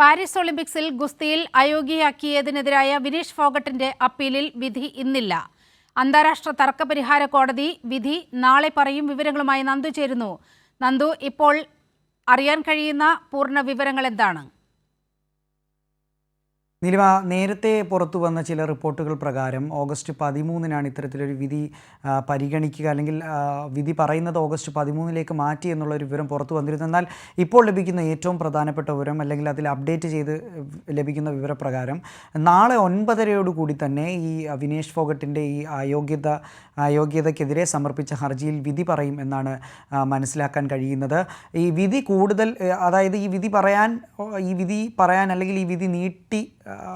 Paris ഒളിമ്പിക്സിൽ ഗുസ്തിയിൽ അയോഗ്യയാക്കിയതിനെതിരായ വിനീഷ് ഫോഗട്ടിന്റെ അപ്പീലിൽ വിധി ഇന്നില്ല. അന്താരാഷ്ട്ര തർക്കപരിഹാര കോടതി വിധി നാളെ പറയും വിവരങ്ങളുമായി നന്ദു ചേരുന്നു. നന്ദു ഇപ്പോൾ അറിയാൻ കഴിയുന്ന പൂർണ വിവരങ്ങൾ എന്താണ് നിലിമ നേരത്തെ പുറത്തു വന്ന ചില റിപ്പോർട്ടുകൾ പ്രകാരം ഓഗസ്റ്റ് പതിമൂന്നിനാണ് ഇത്തരത്തിലൊരു വിധി പരിഗണിക്കുക അല്ലെങ്കിൽ വിധി പറയുന്നത് ഓഗസ്റ്റ് പതിമൂന്നിലേക്ക് മാറ്റി എന്നുള്ളൊരു വിവരം പുറത്തു വന്നിരുന്നു. എന്നാൽ ഇപ്പോൾ ലഭിക്കുന്ന ഏറ്റവും പ്രധാനപ്പെട്ട വിവരം അല്ലെങ്കിൽ അതിൽ അപ്ഡേറ്റ് ചെയ്ത് ലഭിക്കുന്ന വിവരപ്രകാരം നാളെ ഒൻപതരയോട് കൂടി തന്നെ ഈ വിനേഷ് ഫോഗട്ടിന്റെ ഈ അയോഗ്യത അയോഗ്യതയ്ക്കെതിരെ സമർപ്പിച്ച ഹർജിയിൽ വിധി പറയും എന്നാണ് മനസ്സിലാക്കാൻ കഴിയുന്നത്. ഈ വിധി കൂടുതൽ അതായത് ഈ വിധി പറയാൻ ഈ വിധി പറയാൻ അല്ലെങ്കിൽ ഈ വിധി നീട്ടി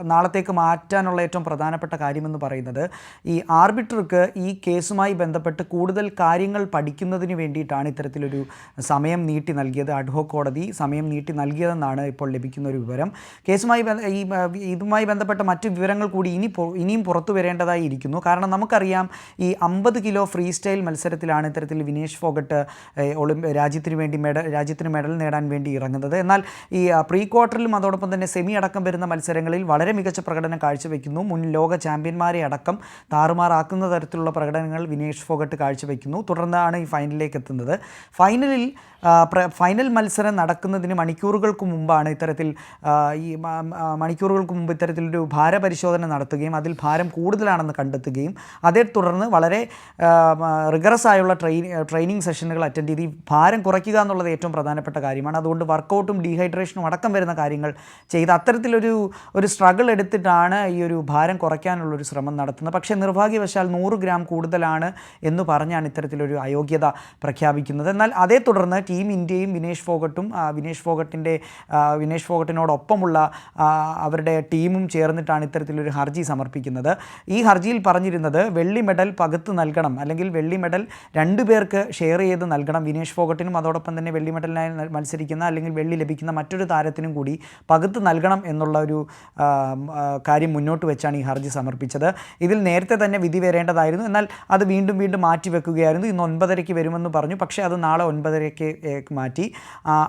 നാളത്തേക്ക് മാറ്റാനുള്ള ഏറ്റവും പ്രധാനപ്പെട്ട കാര്യമെന്ന് പറയുന്നത് ഈ ആർബിട്രർക്ക് ഈ കേസുമായി ബന്ധപ്പെട്ട് കൂടുതൽ കാര്യങ്ങൾ പഠിക്കുന്നതിന് വേണ്ടിയിട്ടാണ് ഇത്തരത്തിലൊരു സമയം നീട്ടി നൽകിയത്. അഡ്ഹോക് കോടതി സമയം നീട്ടി നൽകിയതെന്നാണ് ഇപ്പോൾ ലഭിക്കുന്ന ഒരു വിവരം. കേസുമായി ഈ ഇതുമായി ബന്ധപ്പെട്ട മറ്റ് വിവരങ്ങൾ കൂടി ഇനി ഇനിയും പുറത്തു വരേണ്ടതായി ഇരിക്കുന്നു. കാരണം നമുക്കറിയാം ഈ അമ്പത് കിലോ ഫ്രീ സ്റ്റൈൽ മത്സരത്തിലാണ് ഇത്തരത്തിൽ വിനേഷ് ഫോഗട്ട് ഏ, രാജ്യത്തിന് വേണ്ടി മെഡൽ രാജ്യത്തിന് മെഡൽ നേടാൻ വേണ്ടി ഇറങ്ങുന്നത്. എന്നാൽ ഈ പ്രീ ക്വാർട്ടറിലും അതോടൊപ്പം തന്നെ സെമി അടക്കം വരുന്ന മത്സരങ്ങളിൽ വളരെ മികച്ച പ്രകടനം കാഴ്ചവെക്കുന്നു. മുൻ ലോക ചാമ്പ്യന്മാരെ അടക്കം താറുമാറാക്കുന്ന തരത്തിലുള്ള പ്രകടനങ്ങൾ വിനേഷ് ഫോഗട്ട് കാഴ്ചവെക്കുന്നു. തുടർന്നാണ് ഈ ഫൈനലിലേക്ക് എത്തുന്നത്. ഫൈനലിൽ ഫൈനൽ മത്സരം നടക്കുന്നതിന് മണിക്കൂറുകൾക്ക് മുമ്പാണ് ഇത്തരത്തിൽ ഈ മണിക്കൂറുകൾക്ക് മുമ്പ് ഇത്തരത്തിലൊരു ഭാരപരിശോധന നടത്തുകയും അതിൽ ഭാരം കൂടുതലാണെന്ന് കണ്ടെത്തുകയും അതേ തുടർന്ന് വളരെ റിഗറസ് ആയുള്ള ട്രെയിൻ ട്രെയിനിങ് സെഷനുകൾ അറ്റൻഡ് ചെയ്ത് ഈ ഭാരം കുറയ്ക്കുക എന്നുള്ളത് ഏറ്റവും പ്രധാനപ്പെട്ട കാര്യമാണ്. അതുകൊണ്ട് വർക്കൗട്ടും ഡീഹൈഡ്രേഷനും അടക്കം വരുന്ന കാര്യങ്ങൾ ചെയ്ത് അത്തരത്തിലൊരു ഒരു സ്ട്രഗിൾ എടുത്തിട്ടാണ് ഈ ഒരു ഭാരം കുറയ്ക്കാനുള്ളൊരു ശ്രമം നടത്തുന്നത്. പക്ഷേ നിർഭാഗ്യവശാൽ നൂറ് ഗ്രാം കൂടുതലാണ് എന്ന് പറഞ്ഞാണ് ഇത്തരത്തിലൊരു അയോഗ്യത പ്രഖ്യാപിക്കുന്നത്. എന്നാൽ അതേ തുടർന്ന് ടീം ഇന്ത്യയും വിനേഷ് ഫോഗട്ടും വിനേഷ് ഫോഗട്ടിന്റെ വിനേഷ് ഫോഗട്ടിനോടൊപ്പമുള്ള അവരുടെ ടീമും ചേർന്നിട്ടാണ് ഇത്തരത്തിലൊരു ഹർജി സമർപ്പിക്കുന്നത്. ഈ ഹർജിയിൽ പറഞ്ഞിരുന്നത് വെള്ളി മെഡൽ പകുത്ത് നൽകണം അല്ലെങ്കിൽ വെള്ളി മെഡൽ രണ്ടു പേർക്ക് ഷെയർ ചെയ്ത് നൽകണം. വിനേഷ് ഫോഗട്ടിനും അതോടൊപ്പം തന്നെ വെള്ളി മെഡലിനായി മത്സരിക്കുന്ന അല്ലെങ്കിൽ വെള്ളി ലഭിക്കുന്ന മറ്റൊരു താരത്തിനും കൂടി പകുത്ത് നൽകണം എന്നുള്ള ഒരു കാര്യം മുന്നോട്ട് വെച്ചാണ് ഈ ഹർജി സമർപ്പിച്ചത്. ഇതിൽ നേരത്തെ തന്നെ വിധി വരേണ്ടതായിരുന്നു. എന്നാൽ അത് വീണ്ടും വീണ്ടും മാറ്റി വെക്കുകയായിരുന്നു. ഇന്ന് ഒൻപതരയ്ക്ക് വരുമെന്ന് പറഞ്ഞു. പക്ഷേ അത് നാളെ ഒൻപതരയ്ക്ക് മാറ്റി.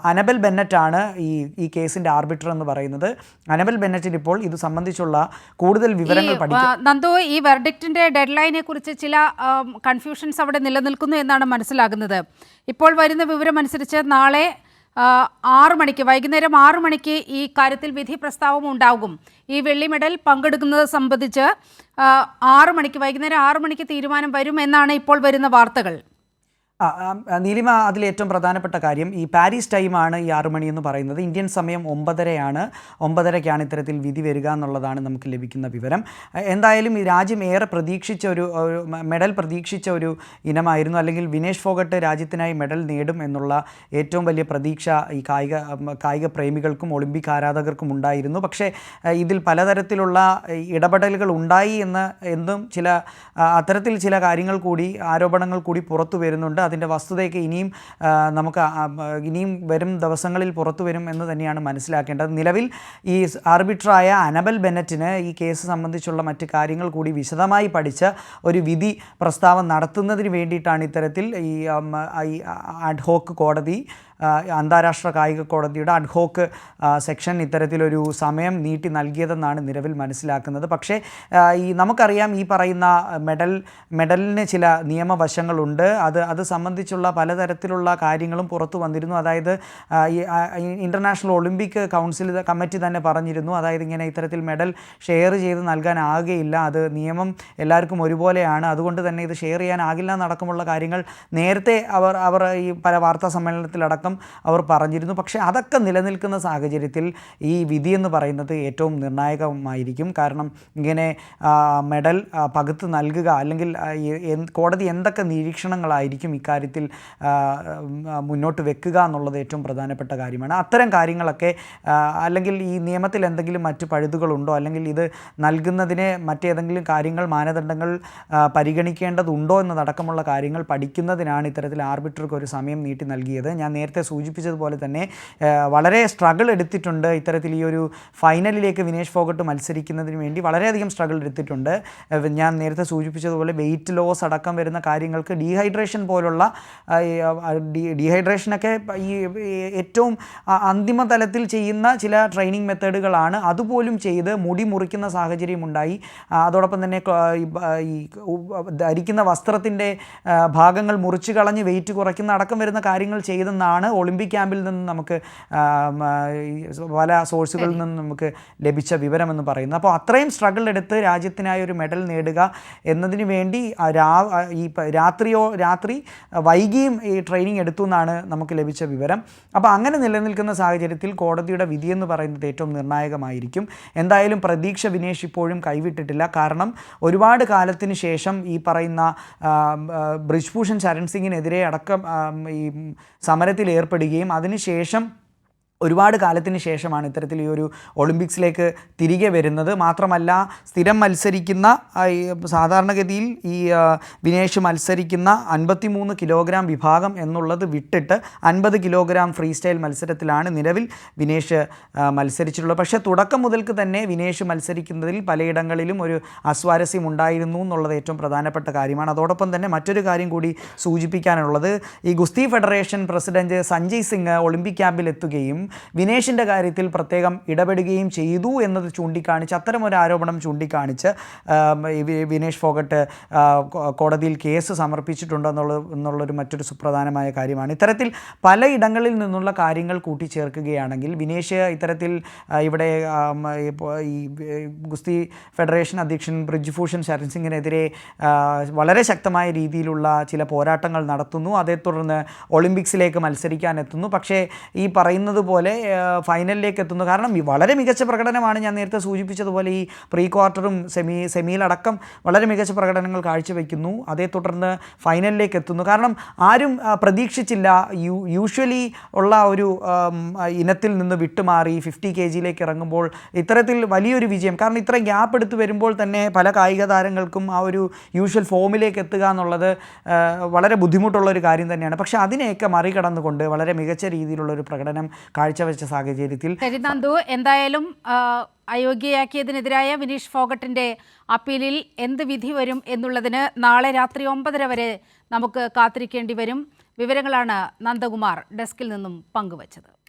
അനബൽ ബെന്നറ്റാണ് ഈ ഈ കേസിന്റെ ആർബിറ്റർ എന്ന് പറയുന്നത്. അനബൽ ബെന്നറ്റിന് ഇപ്പോൾ ഇത് സംബന്ധിച്ചുള്ള കൂടുതൽ വിവരങ്ങൾ ആ, നന്ദു ഈ വെർഡിക്റ്റിന്റെ ഡെഡ്ലൈനെ കുറിച്ച് ചില കൺഫ്യൂഷൻസ് അവിടെ നിലനിൽക്കുന്നു എന്നാണ് മനസ്സിലാകുന്നത്. ഇപ്പോൾ വരുന്ന വിവരം അനുസരിച്ച് നാളെ ആറ് മണിക്ക് വൈകുന്നേരം ആറ് മണിക്ക് ഈ കാര്യത്തിൽ വിധി പ്രസ്താവം ഉണ്ടാകും. ഈ വെള്ളി മെഡൽ പങ്കെടുക്കുന്നത് സംബന്ധിച്ച് ആറു മണിക്ക് വൈകുന്നേരം ആറ് മണിക്ക് തീരുമാനം വരും എന്നാണ് ഇപ്പോൾ വരുന്ന വാർത്തകൾ. നീലിമ അതിൽ ഏറ്റവും പ്രധാനപ്പെട്ട കാര്യം ഈ പാരീസ് ടൈമാണ് ഈ ആറു മണി എന്ന് പറയുന്നത്. ഇന്ത്യൻ സമയം ഒമ്പതരയാണ്. ഒമ്പതരയ്ക്കാണ് ഇത്തരത്തിൽ വിധി വരിക എന്നുള്ളതാണ് നമുക്ക് ലഭിക്കുന്ന വിവരം. എന്തായാലും ഈ രാജ്യം ഏറെ പ്രതീക്ഷിച്ച ഒരു മെഡൽ പ്രതീക്ഷിച്ച ഒരു ഇനമായിരുന്നു. അല്ലെങ്കിൽ വിനേഷ് ഫോഗട്ട് രാജ്യത്തിനായി മെഡൽ നേടും എന്നുള്ള ഏറ്റവും വലിയ പ്രതീക്ഷ ഈ കായിക കായിക പ്രേമികൾക്കും ഒളിമ്പിക് ആരാധകർക്കും ഉണ്ടായിരുന്നു. പക്ഷേ ഇതിൽ പലതരത്തിലുള്ള ഇടപെടലുകൾ ഉണ്ടായി എന്ന് എന്നും ചില അത്തരത്തിൽ ചില കാര്യങ്ങൾ കൂടി ആരോപണങ്ങൾ കൂടി പുറത്തു വരുന്നുണ്ട്. അതിന്റെ വസ്തുതയൊക്കെ ഇനിയും നമുക്ക് ഇനിയും വരും ദിവസങ്ങളിൽ പുറത്തു വരും എന്ന് തന്നെയാണ് മനസ്സിലാക്കേണ്ടത്. നിലവിൽ ഈ ആർബിട്രായ അനബൽ ബെന്നറ്റിന് ഈ കേസ് സംബന്ധിച്ചുള്ള മറ്റ് കാര്യങ്ങൾ കൂടി വിശദമായി പഠിച്ച് ഒരു വിധി പ്രസ്താവം നടത്തുന്നതിന് വേണ്ടിയിട്ടാണ് ഇത്തരത്തിൽ ഈ അഡ്ഹോക്ക് കോടതി അന്താരാഷ്ട്ര കായിക കോടതിയുടെ അഡ്ഹോക്ക് സെക്ഷൻ ഇത്തരത്തിലൊരു സമയം നീട്ടി നൽകിയതെന്നാണ് നിലവിൽ മനസ്സിലാക്കുന്നത്. പക്ഷേ ഈ നമുക്കറിയാം ഈ പറയുന്ന മെഡൽ മെഡലിന് ചില നിയമവശങ്ങളുണ്ട്. അത് അത് സംബന്ധിച്ചുള്ള പലതരത്തിലുള്ള കാര്യങ്ങളും പുറത്തു വന്നിരുന്നു. അതായത് ഈ ഇന്റർനാഷണൽ ഒളിമ്പിക് കൗൺസിൽ കമ്മിറ്റി തന്നെ പറഞ്ഞിരുന്നു. അതായത് ഇങ്ങനെ ഇത്തരത്തിൽ മെഡൽ ഷെയർ ചെയ്ത് നൽകാനാകുകയില്ല അത് നിയമം എല്ലാവർക്കും ഒരുപോലെയാണ്. അതുകൊണ്ട് തന്നെ ഇത് ഷെയർ ചെയ്യാനാകില്ല എന്നടക്കമുള്ള കാര്യങ്ങൾ നേരത്തെ അവർ അവർ ഈ പല വാർത്താ സമ്മേളനത്തിലടക്കം അവർ പറഞ്ഞിരുന്നു. പക്ഷേ അതൊക്കെ നിലനിൽക്കുന്ന സാഹചര്യത്തിൽ ഈ വിധി എന്ന് പറയുന്നത് ഏറ്റവും നിർണായകമായിരിക്കും. കാരണം ഇങ്ങനെ മെഡൽ പകുത്ത് നൽകുക അല്ലെങ്കിൽ കോടതി എന്തൊക്കെ നിരീക്ഷണങ്ങളായിരിക്കും ഇക്കാര്യത്തിൽ മുന്നോട്ട് വെക്കുക എന്നുള്ളത് ഏറ്റവും പ്രധാനപ്പെട്ട കാര്യമാണ്. അത്തരം കാര്യങ്ങളൊക്കെ അല്ലെങ്കിൽ ഈ നിയമത്തിൽ എന്തെങ്കിലും മറ്റ് പഴുതുകളുണ്ടോ? അല്ലെങ്കിൽ ഇത് നൽകുന്നതിന് മറ്റേതെങ്കിലും കാര്യങ്ങൾ മാനദണ്ഡങ്ങൾ പരിഗണിക്കേണ്ടതുണ്ടോ എന്നതടക്കമുള്ള കാര്യങ്ങൾ പഠിക്കുന്നതിനാണ് ഇത്തരത്തിൽ ആർബിട്രർക്ക് ഒരു സമയം നീട്ടി നൽകിയത്. ഞാൻ നേരത്തെ നേരത്തെ സൂചിപ്പിച്ചതുപോലെ തന്നെ വളരെ സ്ട്രഗിൾ എടുത്തിട്ടുണ്ട്. ഇത്തരത്തിൽ ഈ ഒരു ഫൈനലിലേക്ക് വിനേഷ് ഫോഗട്ട് മത്സരിക്കുന്നതിന് വേണ്ടി വളരെയധികം സ്ട്രഗിൾ എടുത്തിട്ടുണ്ട്. ഞാൻ നേരത്തെ സൂചിപ്പിച്ചതുപോലെ വെയിറ്റ് ലോസ് അടക്കം വരുന്ന കാര്യങ്ങൾക്ക് ഡീഹൈഡ്രേഷൻ പോലുള്ള ഡീഹൈഡ്രേഷനൊക്കെ ഈ ഏറ്റവും അന്തിമ തലത്തിൽ ചെയ്യുന്ന ചില ട്രെയിനിങ് മെത്തേഡുകളാണ് അതുപോലും ചെയ്ത് മുടി മുറിക്കുന്ന സാഹചര്യം ഉണ്ടായി. അതോടൊപ്പം തന്നെ ഈ ധരിക്കുന്ന വസ്ത്രത്തിന്റെ ഭാഗങ്ങൾ മുറിച്ച് കളഞ്ഞ് വെയിറ്റ് കുറയ്ക്കുന്ന അടക്കം വരുന്ന കാര്യങ്ങൾ ചെയ്തെന്നാണ് ഒളിമ്പിക് ക്യാമ്പിൽ നിന്ന് നമുക്ക് പല സോഴ്സുകളിൽ നിന്ന് നമുക്ക് ലഭിച്ച വിവരമെന്ന് പറയുന്നത് അപ്പോൾ അത്രയും സ്ട്രഗിൾ എടുത്ത് രാജ്യത്തിനായി ഒരു മെഡൽ നേടുക എന്നതിന് വേണ്ടി ഈ രാത്രിയോ രാത്രി വൈകിയും ഈ ട്രെയിനിങ് എടുത്തു എന്നാണ് നമുക്ക് ലഭിച്ച വിവരം. അപ്പോൾ അങ്ങനെ നിലനിൽക്കുന്ന സാഹചര്യത്തിൽ കോടതിയുടെ വിധിയെന്ന് പറയുന്നത് ഏറ്റവും നിർണായകമായിരിക്കും. എന്തായാലും പ്രതീക്ഷ വിനേഷ് ഇപ്പോഴും കൈവിട്ടിട്ടില്ല. കാരണം ഒരുപാട് കാലത്തിന് ശേഷം ഈ പറയുന്ന ബ്രിജ്ഭൂഷൺ ശരൺ സിംഗിനെതിരെ അടക്കം ഈ സമരത്തിൽ ഏർപ്പെടുകയും അതിനുശേഷം ഒരുപാട് കാലത്തിന് ശേഷമാണ് ഇത്തരത്തിൽ ഈ ഒരു ഒളിമ്പിക്സിലേക്ക് തിരികെ വരുന്നത്. മാത്രമല്ല സ്ഥിരം മത്സരിക്കുന്ന സാധാരണഗതിയിൽ ഈ വിനേഷ് മത്സരിക്കുന്ന അൻപത്തിമൂന്ന് കിലോഗ്രാം വിഭാഗം എന്നുള്ളത് വിട്ടിട്ട് അൻപത് കിലോഗ്രാം ഫ്രീ സ്റ്റൈൽ മത്സരത്തിലാണ് നിലവിൽ വിനേഷ് മത്സരിച്ചിട്ടുള്ളത്. പക്ഷേ തുടക്കം മുതൽക്ക് തന്നെ വിനേഷ് മത്സരിക്കുന്നതിൽ പലയിടങ്ങളിലും ഒരു അസ്വാരസ്യം ഉണ്ടായിരുന്നു എന്നുള്ളത് ഏറ്റവും പ്രധാനപ്പെട്ട കാര്യമാണ്. അതോടൊപ്പം തന്നെ മറ്റൊരു കാര്യം കൂടി സൂചിപ്പിക്കാനുള്ളത്. ഈ ഗുസ്തി federation president Sanjay Singh Olympic ക്യാമ്പിൽ എത്തുകയും വിനേഷിന്റെ കാര്യത്തിൽ പ്രത്യേകം ഇടപെടുകയും ചെയ്തു എന്നത് ചൂണ്ടിക്കാണിച്ച് അത്തരമൊരു ആരോപണം ചൂണ്ടിക്കാണിച്ച് വിനേഷ് ഫോഗട്ട് കോടതിയിൽ കേസ് സമർപ്പിച്ചിട്ടുണ്ട് എന്നുള്ള എന്നുള്ളൊരു മറ്റൊരു സുപ്രധാനമായ കാര്യമാണ്. ഇത്തരത്തിൽ പലയിടങ്ങളിൽ നിന്നുള്ള കാര്യങ്ങൾ കൂട്ടിച്ചേർക്കുകയാണെങ്കിൽ വിനേഷ് ഇത്തരത്തിൽ ഇവിടെ ഈ ഗുസ്തി ഫെഡറേഷൻ അധ്യക്ഷൻ ബ്രിജ്ഭൂഷൺ ശരൺ സിംഗിനെതിരെ വളരെ ശക്തമായ രീതിയിലുള്ള ചില പോരാട്ടങ്ങൾ നടത്തുന്നു. അതേ തുടർന്ന് ഒളിമ്പിക്സിലേക്ക് മത്സരിക്കാൻ എത്തുന്നു. പക്ഷേ ഈ പറയുന്നത് പോലെ ആ, ഫൈനലിലേക്ക് എത്തുന്നു. കാരണം വളരെ മികച്ച പ്രകടനമാണ് ഞാൻ നേരത്തെ സൂചിപ്പിച്ചതുപോലെ ഈ പ്രീ ക്വാർട്ടറും സെമി സെമിയിലടക്കം വളരെ മികച്ച പ്രകടനങ്ങൾ കാഴ്ചവെക്കുന്നു. അതേ തുടർന്ന് ഫൈനലിലേക്ക് എത്തുന്നു. കാരണം ആരും പ്രതീക്ഷിച്ചില്ല. യു യൂഷ്വലി ഉള്ള ഒരു ഇനത്തിൽ നിന്ന് വിട്ടുമാറി. ഫിഫ്റ്റി കെ ജിയിലേക്ക് ഇറങ്ങുമ്പോൾ ഇത്തരത്തിൽ വലിയൊരു വിജയം. കാരണം ഇത്ര ഗ്യാപ്പ് എടുത്ത് വരുമ്പോൾ തന്നെ പല കായിക താരങ്ങൾക്കും ആ ഒരു യൂഷ്വൽ ഫോമിലേക്ക് എത്തുക എന്നുള്ളത് വളരെ ബുദ്ധിമുട്ടുള്ള ഒരു കാര്യം തന്നെയാണ്. പക്ഷേ അതിനെയൊക്കെ മറികടന്നുകൊണ്ട് വളരെ മികച്ച രീതിയിലുള്ള ഒരു പ്രകടനം കാഴ്ചവെച്ച സാഹചര്യത്തിൽ എന്തായാലും അയോഗ്യയാക്കിയതിനെതിരായ വിനീഷ് ഫോഗട്ടിന്റെ അപ്പീലിൽ എന്ത് വിധി വരും എന്നുള്ളതിന് നാളെ രാത്രി ഒമ്പതര വരെ നമുക്ക് കാത്തിരിക്കേണ്ടി വരും. വിവരങ്ങളാണ് നന്ദകുമാർ ഡെസ്കിൽ നിന്നും പങ്കുവച്ചത്.